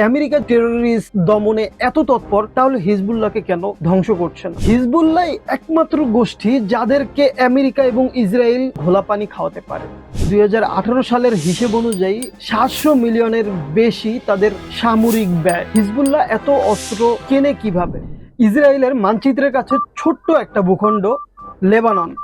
America terrorist দমনে এত তৎপর, তাহলে হিজবুল্লাহকে কেন ধ্বংস করছে না? হিজবুল্লাহ একমাত্র গোষ্ঠী যাদেরকে আমেরিকা এবং ইসরায়েল ঘোলা পানি খাওয়াতে পারে। দুই হাজার আঠারো সালের হিসেব অনুযায়ী সাতশো মিলিয়নের বেশি তাদের সামরিক ব্যয়। হিজবুল্লাহ এত অস্ত্র কেনে কীভাবে? ইসরায়েলের মানচিত্রের কাছে ছোট্ট একটা ভূখণ্ড, লেবানন।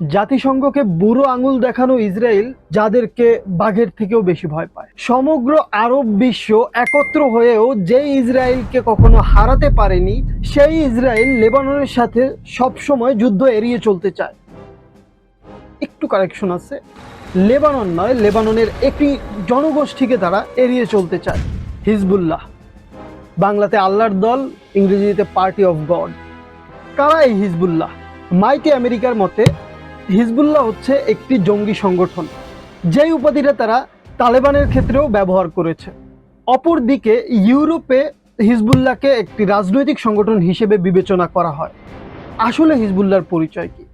জাতিসংঘকে বুড়ো আঙুল দেখানো ইসরায়েল যাদেরকে বাঘের থেকেও বেশি ভয় পায়। সমগ্র আরব বিশ্ব একত্র হয়েও যে ইসরায়েলকে কখনো হারাতে পারেনি, সেই ইসরায়েল লেবাননের সাথে সবসময় যুদ্ধ এড়িয়ে চলতে চায়। একটু কারেকশন আছে। লেবানন নয়, লেবাননের একটি জনগোষ্ঠীকে তারা এড়িয়ে চলতে চায়, হিজবুল্লাহ। বাংলাতে আল্লাহর দল, ইংরেজিতে পার্টি অফ গড কারা এই হিজবুল্লাহ? মাইটি আমেরিকার মতে হিজবুল্লাহ হচ্ছে একটি জঙ্গি সংগঠন, যেই উপাধিটা তারা তালেবানের ক্ষেত্রেও ব্যবহার করেছে। অপরদিকে ইউরোপে হিজবুল্লাহকে একটি রাজনৈতিক সংগঠন হিসেবে বিবেচনা করা হয়। আসলে হিজবুল্লাহর পরিচয় কি?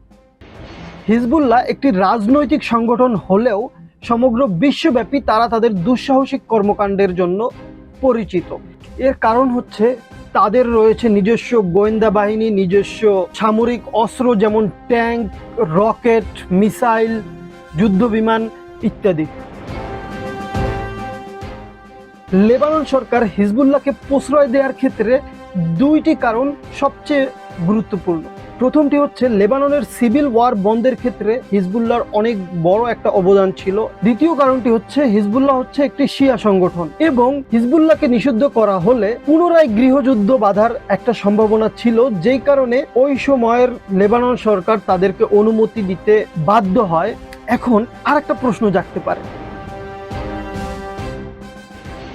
হিজবুল্লাহ একটি রাজনৈতিক সংগঠন হলেও সমগ্র বিশ্বব্যাপী তারা তাদের দুঃসাহসিক কর্মকাণ্ডের জন্য পরিচিত। এর কারণ হচ্ছে তাদের রয়েছে নিজস্ব গোয়েন্দা বাহিনী, নিজস্ব সামরিক অস্ত্র যেমন ট্যাঙ্ক, রকেট, মিসাইল যুদ্ধ বিমান ইত্যাদি। লেবানন সরকার হিজবুল্লাহকে প্রশ্রয় দেওয়ার ক্ষেত্রে দুইটি কারণ সবচেয়ে গুরুত্বপূর্ণ। প্রথমটি হচ্ছে লেবাননের সিভিল ওয়ার বন্ধের ক্ষেত্রে হিজবুল্লাহর অনেক বড় একটা অবদান ছিল। দ্বিতীয় কারণটি হচ্ছে হিজবুল্লাহ হচ্ছে একটি শিয়া সংগঠন এবং হিজবুল্লাহকে নিষিদ্ধ করা হলে পুনরায় গৃহযুদ্ধ বাধার একটা সম্ভাবনা ছিল, যেই কারণে ওই সময়ের লেবানন সরকার তাদেরকে অনুমতি দিতে বাধ্য হয়। এখন আর একটা প্রশ্ন জাগতে পারে।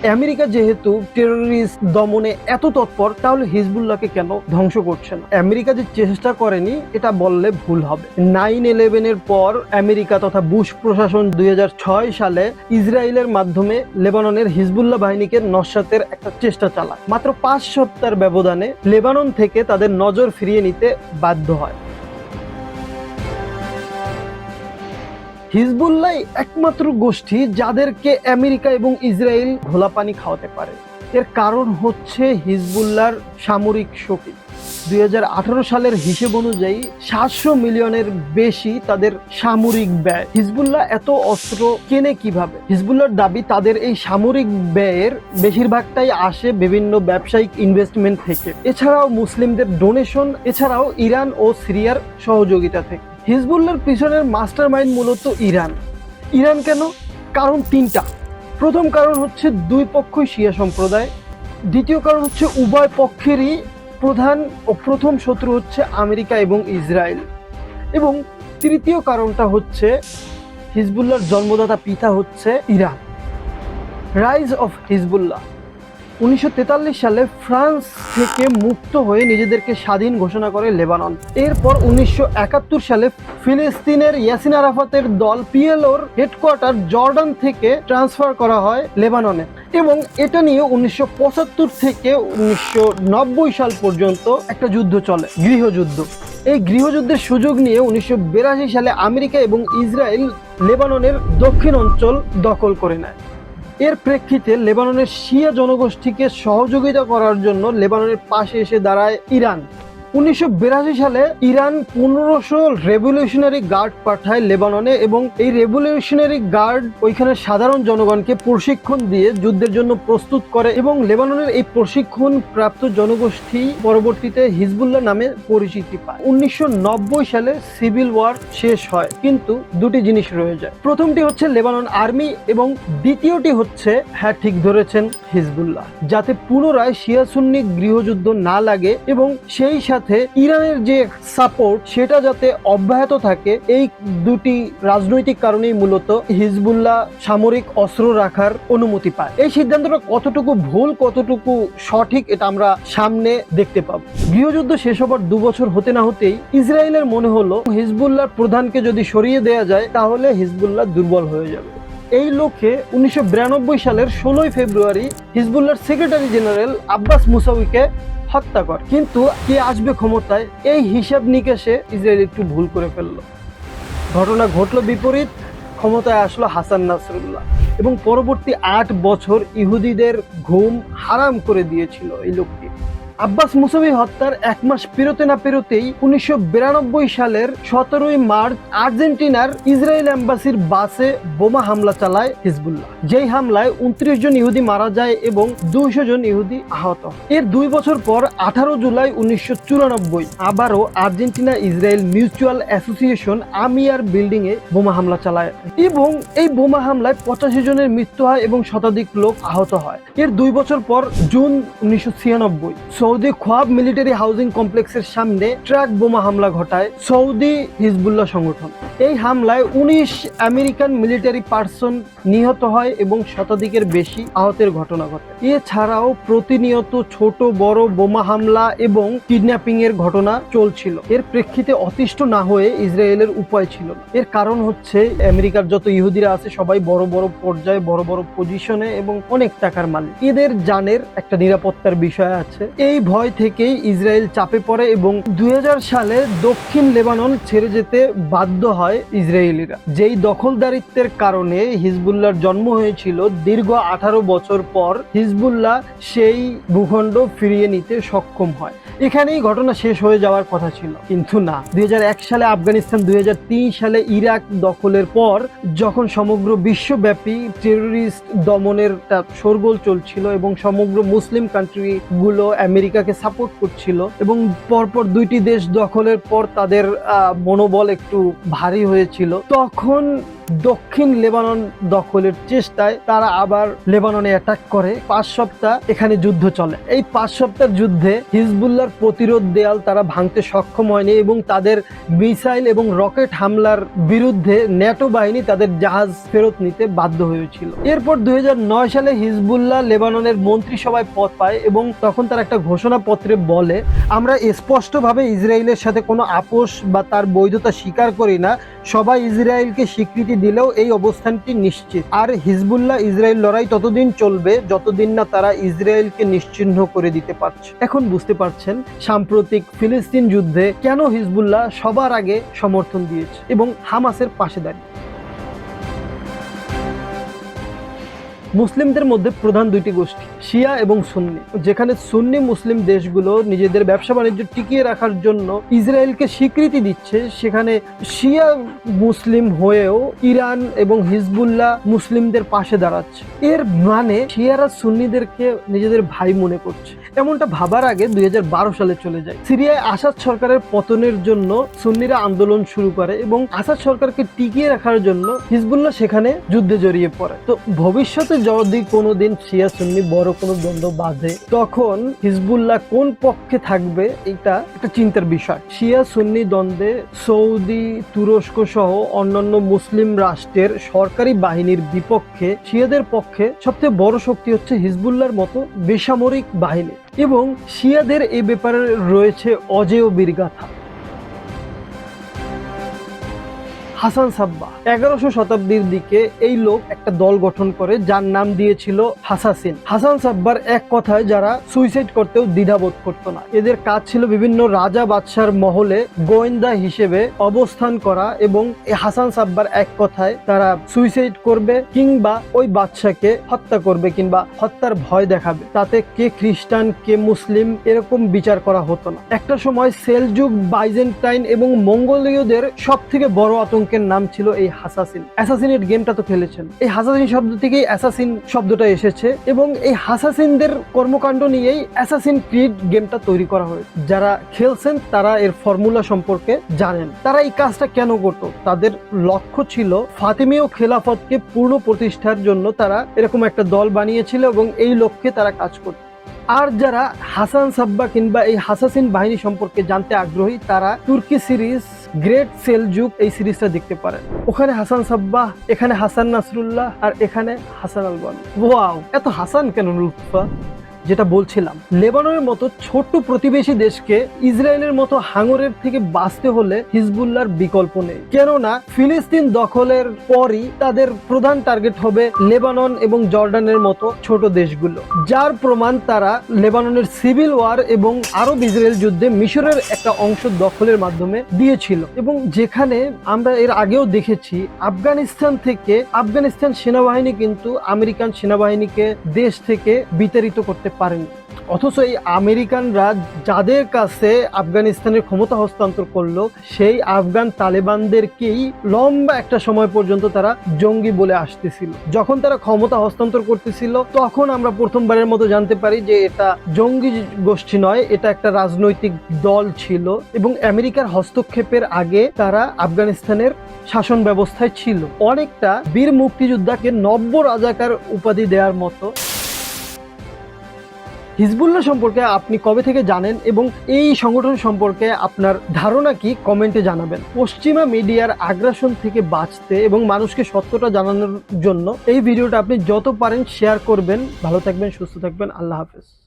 আমেরিকা যেহেতু টেররিস্ট দমনে এত তৎপর, তাহলে হিজবুল্লাহকে কেন ধ্বংস করছে না? আমেরিকা যে চেষ্টা করেনি, এটা বললে ভুল হবে। নাইন ইলেভেনের পর আমেরিকা তথা বুশ প্রশাসন দুই হাজার ছয় সালে ইসরায়েলের মাধ্যমে লেবাননের হিজবুল্লাহ বাহিনীকে নস্বাতের একটা চেষ্টা চালায়। মাত্র পাঁচ সপ্তাহের ব্যবধানে লেবানন থেকে তাদের নজর ফিরিয়ে নিতে বাধ্য হয়। হিজবুল্লাহ একমাত্র গোষ্ঠী যাদেরকে আমেরিকা এবং ইসরায়েল ঘোলা পানি খাওয়াতে পারে। এর কারণ হচ্ছে হিজবুল্লাহর সামরিক শক্তি। দুই হাজার আঠারো সালের হিসেব অনুযায়ী সাতশো মিলিয়নের বেশি তাদের সামরিক ব্যয়। হিজবুল্লাহ এত অস্ত্র কেনে কীভাবে? হিজবুল্লাহর দাবি, তাদের এই সামরিক ব্যয়ের বেশিরভাগটাই আসে বিভিন্ন ব্যবসায়িক ইনভেস্টমেন্ট থেকে। এছাড়াও মুসলিমদের ডোনেশন এছাড়াও ইরান ও সিরিয়ার সহযোগিতা থেকে। হিজবুল্লাহর পিছনের মাস্টার মাইন্ড মূলত ইরান। ইরান কেন? কারণ তিনটা। প্রথম কারণ হচ্ছে দুই পক্ষই শিয়া সম্প্রদায়। দ্বিতীয় কারণ হচ্ছে উভয় পক্ষেরই প্রধান ও প্রথম শত্রু হচ্ছে আমেরিকা এবং ইসরায়েল। এবং তৃতীয় কারণটা হচ্ছে হিজবুল্লাহর জন্মদাতা পিতা হচ্ছে ইরান। রাইজ অফ হিজবুল্লাহ উনিশশো তেতাল্লিশ সালে ফ্রান্স থেকে মুক্ত হয়ে নিজেদেরকে স্বাধীন ঘোষণা করে লেবানন। এরপর উনিশশো একাত্তর সালে ফিলিস্তিনের ইয়াসিন আরাফাতের দল পিএলওর হেডকোয়ার্টার জর্ডান থেকে ট্রান্সফার করা হয় লেবাননে এবং এটা নিয়ে উনিশশো পঁচাত্তর থেকে উনিশশো নব্বই সাল পর্যন্ত একটা যুদ্ধ চলে, গৃহযুদ্ধ। এই গৃহযুদ্ধের সুযোগ নিয়ে উনিশশো বিরাশি সালে আমেরিকা এবং ইসরায়েল লেবাননের দক্ষিণ অঞ্চল দখল করে নেয়। এর প্রেক্ষিতে লেবাননের শিয়া জনগোষ্ঠীকে সহযোগিতা করার জন্য লেবাননের পাশে এসে দাঁড়ায় ইরান। উনিশশো বিরাশি সালে ইরান পনেরোশো রেভলিউশনারি গার্ড পাঠায় লেবাননে এবং এই রেভলিউশনারি গার্ড ওইখানে সাধারণ জনগণকে প্রশিক্ষণ দিয়ে যুদ্ধের জন্য প্রস্তুত করে এবং লেবাননের এই প্রশিক্ষণ প্রাপ্ত জনগোষ্ঠী পরবর্তীতে হিজবুল্লাহ নামে পরিচিতি পায়। উনিশশো নব্বই সালে সিভিল ওয়ার শেষ হয়, কিন্তু দুটি জিনিস রয়ে যায়। প্রথমটি হচ্ছে লেবানন আর্মি এবং দ্বিতীয়টি হচ্ছে হ্যাঁ ঠিক ধরেছেন হিজবুল্লাহ, যাতে পুনরায় শিয়া সুন্নি গৃহযুদ্ধ না লাগে এবং সেই সাথে ইরানের যে সাপোর্ট সেটা যাতে অব্যাহত থাকে, এই দুটি রাজনৈতিক কারণেই মূলত হিজবুল্লাহ সামরিক অস্ত্র রাখার অনুমতি পায়। এই সিদ্ধান্তটা কতটুকু ভুল, কতটুকু সঠিক, এটা আমরা সামনে দেখতে পাবো। গৃহযুদ্ধ শেষ হবার দু বছর হতে না হতেই ইসরায়েলের মনে হলো, হিজবুল্লাহর প্রধানকে যদি সরিয়ে দেওয়া যায়, তাহলে হিজবুল্লাহ দুর্বল হয়ে যাবে। এই লক্ষ্যে উনিশশো বিরানব্বই সালের ষোলোই ফেব্রুয়ারি হিজবুল্লাহর সেক্রেটারি জেনারেল আব্বাস মুসাউইকে হত্যা কর। কিন্তু কে আসবে ক্ষমতায়, এই হিসাব নিকেশে ইসরায়েল একটু ভুল করে ফেলল। ঘটনা ঘটলো বিপরীত, ক্ষমতায় আসলো হাসান নাসরুল্লাহ। এবং পরবর্তী আট বছর ইহুদিদের ঘুম হারাম করে দিয়েছিল এই লোকটি। আব্বাস মুসাবি হত্যার এক মাস পেরোতে না পেরোতেই উনিশশো সালের সতেরোই মার্চ আর্জেন্টিনার ইসরায়েল এম্বাসির বাসে বোমা হামলা চালায় হিজবুল্লাহ। যেই হামলায় উনত্রিশ জন ইহুদি মারা যায় এবং দুইশো জন ইহুদি আহত এর দুই বছর পর আঠারো জুলাই উনিশশো চুরানব্বই আবারও Argentina Israel mutual association আমিয়ার building এ বোমা হামলা চালায় এবং এই বোমা হামলায় পঁচাশি জনের মৃত্যু হয় এবং শতাধিক লোক আহত হয়। এর দুই বছর পর জুন উনিশশো ছিয়ানব্বই। সৌদি খোয়াব মিলিটারি হাউজিং কমপ্লেক্সের সামনে ট্রাক বোমা হামলা ঘটায় সৌদি হিজবুল্লাহ সংগঠন। এই হামলায় উনিশ আমেরিকান মিলিটারি পার্সন নিহত হয় এবং শতাধিকের বেশি আহতের ঘটনা ঘটে। এছাড়াও প্রতিনিয়ত ছোট, বড় বোমা হামলা এবং কিডন্যাপিং এর ঘটনা চলছিল। এর প্রেক্ষিতে অতিষ্ঠ না হয়ে ইসরায়েলের উপায় ছিল এর কারণ হচ্ছে, আমেরিকার যত ইহুদিরা আছে, সবাই বড় বড় পর্যায়ে, বড় বড় পজিশনে এবং অনেক টাকার মালিক। এদের জানের একটা নিরাপত্তার বিষয় আছে। এই ভয় থেকেই ইসরায়েল চাপে পড়ে এবং দুই হাজার সালে দক্ষিণ লেবানন ছেড়ে যেতে বাধ্য হয় ইসরায়েলিরা। যেই দখলদারিত্বের কারণে হিজবুল্লাহর জন্ম হয়েছিল দীর্ঘ আঠারো বছর পর, হিজবুল্লাহ সেই ভূখণ্ড ফিরিয়ে নিতে সক্ষম হয়। এখানেই ঘটনা শেষ হয়ে যাওয়ার কথা ছিল। কিন্তু না, দুই হাজার এক সালে আফগানিস্তান, দুই হাজার তিন সালে ইরাক দখলের পর যখন সমগ্র বিশ্বব্যাপী টেরোরিস্ট দমনের শোরগোল চলছিল এবং সমগ্র মুসলিম কান্ট্রি গুলো আমেরিকাকে সাপোর্ট করছিল এবং পরপর দুইটি দেশ দখলের পর তাদের মনোবল একটু ভারী হয়েছিল। তখন দক্ষিণ লেবানন দখলের চেষ্টায় তারা আবার লেবাননে অ্যাটাক করে। পাঁচ সপ্তাহ এখানে যুদ্ধ চলে। এই পাঁচ সপ্তাহের যুদ্ধে হিজবুল্লার প্রতিরোধ দেয়াল তারা ভাঙতে সক্ষম হয়নি এবং তাদের মিসাইল এবং রকেট হামলার বিরুদ্ধে ন্যাটো বাহিনী তাদের জাহাজ ফেরত নিতে বাধ্য হয়েছিল। এরপর দুই হাজার নয় সালে হিজবুল্লাহ লেবাননের মন্ত্রিসভায় পদ পায় এবং তখন তার একটা ঘোষণাপত্রে বলে, আমরা স্পষ্টভাবে ইসরায়েলের সাথে কোনো আপোষ বা তার বৈধতা স্বীকার করি না। সবাই ইসরায়েলকে স্বীকৃতি দিলেও এই অবস্থানটি নিশ্চিত। আর হিজবুল্লাহ ইসরায়েল লড়াই ততদিন চলবে যতদিন না তারা ইসরায়েলকে নিশ্চিহ্ন করে দিতে পারছে। এখন বুঝতে পারছেন সাম্প্রতিক ফিলিস্তিন যুদ্ধে কেন হিজবুল্লাহ সবার আগে সমর্থন দিয়েছে এবং হামাসের পাশে দাঁড়িয়ে। মুসলিমদের মধ্যে প্রধান দুইটি গোষ্ঠী, শিয়া এবং সুন্নি। যেখানে সুন্নি মুসলিম দেশগুলো নিজেদের ব্যবসা বাণিজ্য টিকিয়ে রাখার জন্য ইসরায়েলকে স্বীকৃতি দিচ্ছে, সেখানে শিয়া মুসলিম হয়েও ইরান এবং হিজবুল্লাহ মুসলিমদের পাশে দাঁড়াচ্ছে। এর মানে শিয়ারা সুন্নিদেরকে নিজেদের ভাই মনে করছে। এমনটা ভাবার আগে দুই হাজার বারো সালে চলে যায়। সিরিয়ায় আসাদ সরকারের পতনের জন্য সুন্নিরা আন্দোলন শুরু করে এবং আসাদ সরকারকে টিকিয়ে রাখার জন্য হিজবুল্লাহ সেখানে যুদ্ধে জড়িয়ে পড়ে। তো ভবিষ্যতে যদি কোনোদিন শিয়া সুন্নি বড় কোনো দ্বন্দ্ব বাঁধে, তখন হিজবুল্লাহ কোন পক্ষে থাকবে এটা একটা চিন্তার বিষয়। শিয়া সুন্নি দ্বন্দ্বে সৌদি, তুরস্ক সহ অন্যান্য মুসলিম রাষ্ট্রের সরকারি বাহিনীর বিপক্ষে শিয়াদের পক্ষে সবচেয়ে বড় শক্তি হচ্ছে হিজবুল্লাহর মতো বেসামরিক বাহিনী। এবং শিয়াদের এই ব্যাপারে রয়েছে অজেয় বীরগাথা। হাসান সাব্বা। এগারোশো শতাব্দীর দিকে এই লোক একটা দল গঠন করে, যার নাম দিয়েছিল হাসাসিন। হাসান সাব্বার এক কথায় যারা সুইসাইড করতেও দ্বিধাবোধ করতো না। এদের কাজ ছিল বিভিন্ন রাজা বাদশার মহলে গোয়েন্দা হিসেবে অবস্থান করা এবং হাসান সাব্বার এক কথায় তারা সুইসাইড করবে কিংবা ওই বাদশাকে হত্যা করবে কিংবা হত্যার ভয় দেখাবে। তাতে কে খ্রিস্টান, কে মুসলিম এরকম বিচার করা হতো না। একটা সময় সেলযুগ বাইজেন্টাইন এবং মঙ্গোলীয়দের সব থেকে বড় আতঙ্কের নাম ছিল এই হাসাসিন। অ্যাসাসিনেট গেমটা তো খেলেছেন। এই হাসাসিন শব্দ থেকেই অ্যাসাসিন শব্দটা এসেছে এবং এই হাসাসিনদের কর্মকাণ্ড নিয়েই অ্যাসাসিন ক্রিড গেমটা তৈরি করা হয়েছে যারা খেলছেন তারা এর ফর্মুলা সম্পর্কে জানেন। তারা এই কাজটা কেন করতো? তাদের লক্ষ্য ছিল ফাতিমীয় খেলাফতকে পূর্ণ প্রতিষ্ঠার জন্য তারা এরকম একটা দল বানিয়েছিল এবং এই লক্ষ্যে তারা কাজ করত। আর যারা হাসান সাব্বা কিংবা এই হাসাসিন বাহিনী সম্পর্কে জানতে আগ্রহী, তারা তুর্কি সিরিজ গ্রেট সেল যুগ এই সিরিজটা দেখতে পারেন। ওখানে হাসান সাব্বাহ, এখানে হাসান নাসরুল্লাহ আর এখানে হাসান আলবান। ওয়াও, এত হাসান কেন লুৎফা? যেটা বলছিলাম, লেবাননের মতো ছোট্ট প্রতিবেশী দেশকে ইসরায়েলের মতো হাঙরের থেকে বাঁচতে হলে হিজবুল্লাহর বিকল্প নেই। কেননা, ফিলিস্তিন দখলের পরই তাদের প্রধান টার্গেট হবে লেবানন এবং জর্ডানের মতো ছোট দেশগুলো। যার প্রমাণ তারা লেবাননের সিভিল ওয়ার এবং আরব ইসরায়েল যুদ্ধে মিশরের একটা অংশ দখলের মাধ্যমে দিয়েছিল এবং যেখানে আমরা এর আগেও দেখেছি, আফগানিস্তান থেকে আফগানিস্তান সেনাবাহিনী কিন্তু আমেরিকান সেনাবাহিনীকে দেশ থেকে বিতাড়িত করতে পারেনি। অথচ এই আমেরিকানরা যাদের কাছে আফগানিস্তানের ক্ষমতা হস্তান্তর করল, সেই আফগান তালেবানদেরকেই লম্বা একটা সময় পর্যন্ত তারা জঙ্গি বলে আসতেছিল। যখন তারা ক্ষমতা হস্তান্তর করতেছিল, তখন আমরা প্রথমবারের মতো জানতে পারি যে এটা জঙ্গি গোষ্ঠী নয়, এটা একটা রাজনৈতিক দল ছিল এবং আমেরিকার হস্তক্ষেপের আগে তারা আফগানিস্তানের শাসন ব্যবস্থায় ছিল। অনেকটা বীর মুক্তিযোদ্ধাকে নব্য রাজাকার উপাধি দেওয়ার মতো হিজবুল্লাহ সম্পর্কে আপনি কবে থেকে জানেন এবং এই সংগঠন সম্পর্কে আপনার ধারণা কি? কমেন্টে জানাবেন। পশ্চিমা মিডিয়ার আগ্রাসন থেকে বাঁচতে এবং মানুষকে সত্যটা জানানোর জন্য এই ভিডিওটা আপনি যত পারেন শেয়ার করবেন। ভালো থাকবেন, সুস্থ থাকবেন। আল্লাহ হাফেজ।